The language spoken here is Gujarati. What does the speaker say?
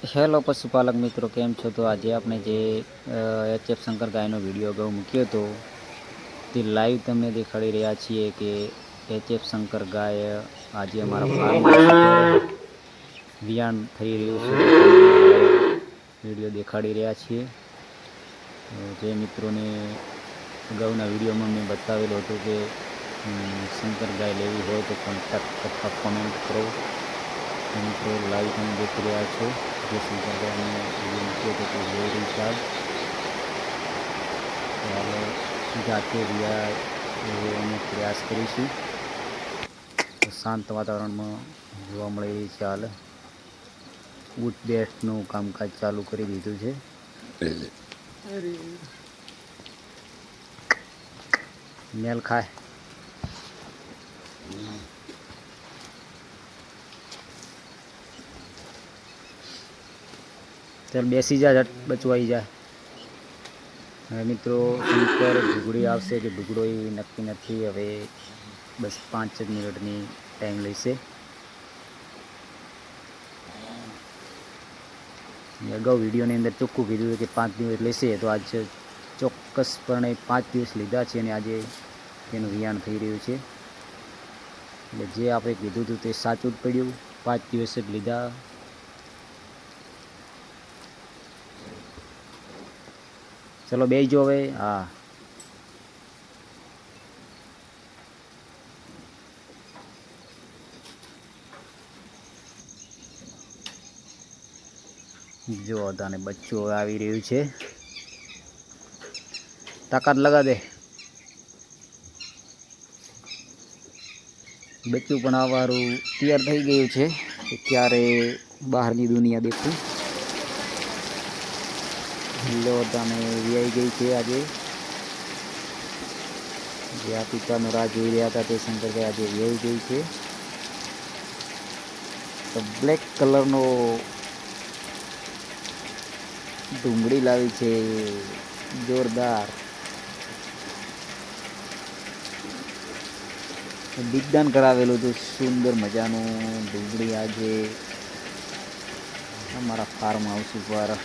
હેલો પશુપાલક મિત્રો, કેમ છો? તો આજે આપણે જે એચએફ શંકર ગાયનો વીડિયો અગાઉ મૂક્યો હતો, તે લાઈવ તમને દેખાડી રહ્યા છીએ કે એચએફ શંકર ગાય આજે અમારા વિયાણ થઈ રહ્યું છે. વીડિયો દેખાડી રહ્યા છીએ. જે મિત્રોને અગાઉના વિડીયોમાં મેં બતાવેલું હતું કે શંકર ગાય લેવી હોય તો કોન્ટેક્ટ કોમેન્ટ કરો. મિત્રો લાઈવ તમે દેખી રહ્યા છો. જે શંકર ગાયને મૂક્યો હતો કે જોઈ રહી છે આપ તો હાલો જાતે રિયા લેવાનો પ્રયાસ કરીશું. શાંત વાતાવરણમાં જોવા મળે એ ચાલ ઉટ બેસ્ટનું કામકાજ ચાલુ કરી દીધું છે. મેલ ખાય. ચાલ બેસી જા, ઝટ બચવાઈ જા. હવે મિત્રો પર ઢુગડી આવશે કે ઢુગડો એ નક્કી નથી. હવે બસ પાંચ જ મિનિટની ટાઈમ લેશે. અગાઉ વિડીયોની અંદર ચોખ્ખું કીધું કે પાંચ દિવસ લેશે, તો આજ ચોક્કસપણે પાંચ દિવસ લીધા છે અને આજે તેનું વિયાણ થઈ રહ્યું છે. એટલે જે આપણે કીધું હતું તે સાચું જ પડ્યું. પાંચ દિવસ જ લીધા. ચલો બેસજો હવે. હા. જો તને બચ્ચું આવી રહ્યું છે. તાકાત લગા દે. બચ્ચું પણ આવવાનું તૈયાર થઈ ગયું છે. ત્યારે બહારની દુનિયા દેખું. લો તમે વિયાઈ ગઈ છે આજે. જે આ પિતાનો રાહ જોઈ રહ્યા હતા તે શંકરભાઈ આજે આવી ગઈ છે. તો બ્લેક કલરનો ડુંગળી લાવી છે. જોરદાર. બિગદાન કરાવેલું હતું સુંદર મજાનું ડુંગળી આજે. અમારા ફાર્મ હાઉસ ઉપર.